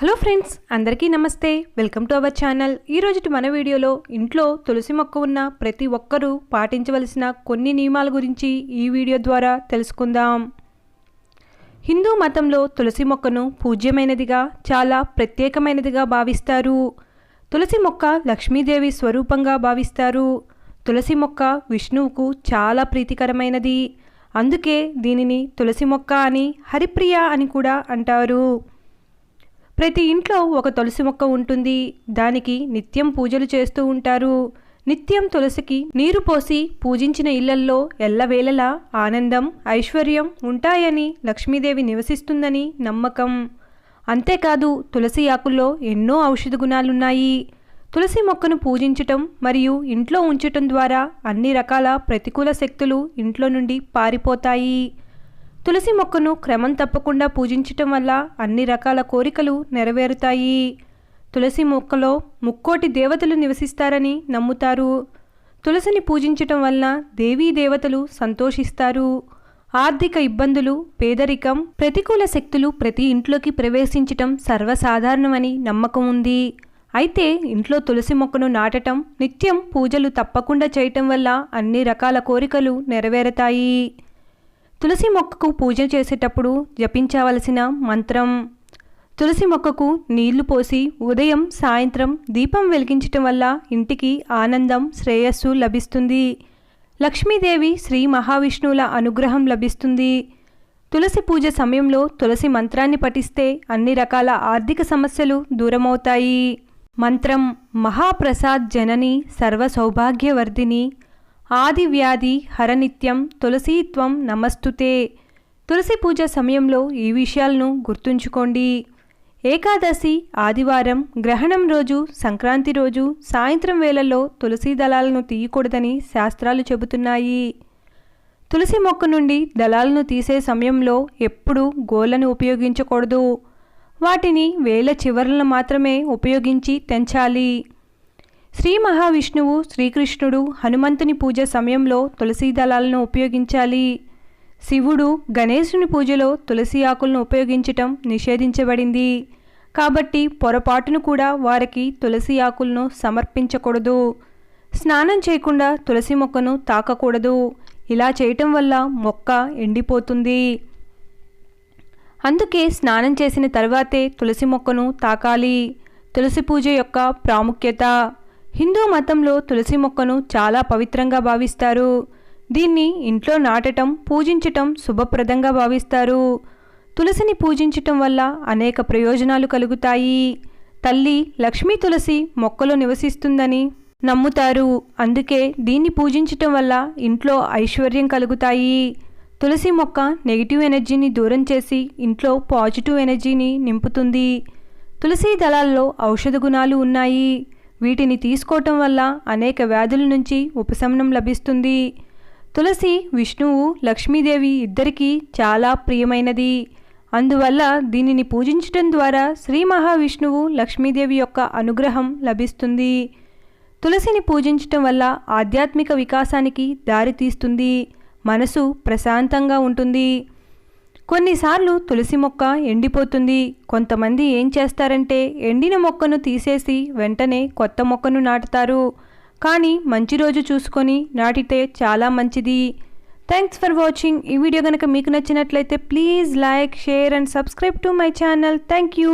Hello friends అందరికీ నమస్తే. Welcome to our channel. ఈరోజు మన వీడియోలో ఇంట్లో తులసి మొక్క ఉన్న ప్రతి ఒక్కరూ పాటించవలసిన కొన్ని నియమాల గురించి ఈ వీడియో ద్వారా తెలుసుకుందాం. హిందూ మతంలో తులసి మొక్కను పూజ్యమైనదిగా చాలా ప్రత్యేకమైనదిగా భావిస్తారు. తులసి మొక్క లక్ష్మీదేవి స్వరూపంగా భావిస్తారు. తులసి మొక్క విష్ణువుకు చాలా ప్రీతికరమైనది. అందుకే దీనిని తులసి మొక్క అని హరిప్రియ అని కూడా అంటారు. ప్రతి ఇంట్లో ఒక తులసి మొక్క ఉంటుంది. దానికి నిత్యం పూజలు చేస్తూ ఉంటారు. నిత్యం తులసికి నీరు పోసి పూజించిన ఇళ్ళల్లో ఎల్లవేళలా ఆనందం ఐశ్వర్యం ఉంటాయని లక్ష్మీదేవి నివసిస్తుందని నమ్మకం. అంతేకాదు తులసి ఆకుల్లో ఎన్నో ఔషధ గుణాలున్నాయి. తులసి మొక్కను పూజించటం మరియు ఇంట్లో ఉంచటం ద్వారా అన్ని రకాల ప్రతికూల శక్తులు ఇంట్లో నుండి పారిపోతాయి. తులసి మొక్కను క్రమం తప్పకుండా పూజించటం వల్ల అన్ని రకాల కోరికలు నెరవేరుతాయి. తులసి మొక్కలో ముక్కోటి దేవతలు నివసిస్తారని నమ్ముతారు. తులసిని పూజించటం వల్ల దేవీ దేవతలు సంతోషిస్తారు. ఆర్థిక ఇబ్బందులు పేదరికం ప్రతికూల శక్తులు ప్రతి ఇంట్లోకి ప్రవేశించటం సర్వసాధారణమని నమ్మకం ఉంది. అయితే ఇంట్లో తులసి మొక్కను నాటటం నిత్యం పూజలు తప్పకుండా చేయటం వల్ల అన్ని రకాల కోరికలు నెరవేరుతాయి. తులసి మొక్కకు పూజ చేసేటప్పుడు జపించవలసిన మంత్రం తులసి మొక్కకు నీళ్ళు పోసి ఉదయం సాయంత్రం దీపం వెలిగించటం వల్ల ఇంటికి ఆనందం శ్రేయస్సు లభిస్తుంది. లక్ష్మీదేవి శ్రీ మహావిష్ణువుల అనుగ్రహం లభిస్తుంది. తులసి పూజ సమయంలో తులసి మంత్రాన్ని పఠిస్తే అన్ని రకాల ఆర్థిక సమస్యలు దూరమవుతాయి. మంత్రం మహాప్రసాద్ జనని సర్వ సౌభాగ్యవర్ధిని ఆది వ్యాధి హరనిత్యం తులసీత్వం నమస్తుతే. తులసి పూజ సమయంలో ఈ విషయాలను గుర్తుంచుకోండి. ఏకాదశి ఆదివారం గ్రహణం రోజు సంక్రాంతి రోజు సాయంత్రం వేళల్లో తులసి దళాలను తీయకూడదని శాస్త్రాలు చెబుతున్నాయి. తులసి మొక్క నుండి దళాలను తీసే సమయంలో ఎప్పుడూ గోళ్ళను ఉపయోగించకూడదు. వాటిని వేల చివరలను మాత్రమే ఉపయోగించి తెంచాలి. శ్రీ మహావిష్ణువు శ్రీకృష్ణుడు హనుమంతుని పూజ సమయంలో తులసీ దళాలను ఉపయోగించాలి. శివుడు గణేశుని పూజలో తులసి ఆకులను ఉపయోగించటం నిషేధించబడింది. కాబట్టి పొరపాటును కూడా వారికి తులసి ఆకులను సమర్పించకూడదు. స్నానం చేయకుండా తులసి మొక్కను తాకకూడదు. ఇలా చేయటం వల్ల మొక్క ఎండిపోతుంది. అందుకే స్నానం చేసిన తర్వాతే తులసి మొక్కను తాకాలి. తులసి పూజ యొక్క ప్రాముఖ్యత. హిందూ మతంలో తులసి మొక్కను చాలా పవిత్రంగా భావిస్తారు. దీన్ని ఇంట్లో నాటటం పూజించటం శుభప్రదంగా భావిస్తారు. తులసిని పూజించటం వల్ల అనేక ప్రయోజనాలు కలుగుతాయి. తల్లి లక్ష్మీ తులసి మొక్కలో నివసిస్తుందని నమ్ముతారు. అందుకే దీన్ని పూజించటం వల్ల ఇంట్లో ఐశ్వర్యం కలుగుతాయి. తులసి మొక్క నెగిటివ్ ఎనర్జీని దూరం చేసి ఇంట్లో పాజిటివ్ ఎనర్జీని నింపుతుంది. తులసి దళాల్లో ఔషధ గుణాలు ఉన్నాయి. వీటిని తీసుకోవటం వల్ల అనేక వ్యాధుల నుంచి ఉపశమనం లభిస్తుంది. తులసి విష్ణువు లక్ష్మీదేవి ఇద్దరికీ చాలా ప్రియమైనది. అందువల్ల దీనిని పూజించటం ద్వారా శ్రీ మహావిష్ణువు లక్ష్మీదేవి యొక్క అనుగ్రహం లభిస్తుంది. తులసిని పూజించటం వల్ల ఆధ్యాత్మిక వికాసానికి దారితీస్తుంది. మనసు ప్రశాంతంగా ఉంటుంది. కొన్నిసార్లు తులసి మొక్క ఎండిపోతుంది. కొంతమంది ఏం చేస్తారంటే ఎండిన మొక్కను తీసేసి వెంటనే కొత్త మొక్కను నాటుతారు. కానీ మంచి రోజు చూసుకొని నాటితే చాలా మంచిది. థ్యాంక్స్ ఫర్ వాచింగ్ ఈ వీడియో కనుక మీకు నచ్చినట్లయితే please like share and subscribe to my channel. Thank you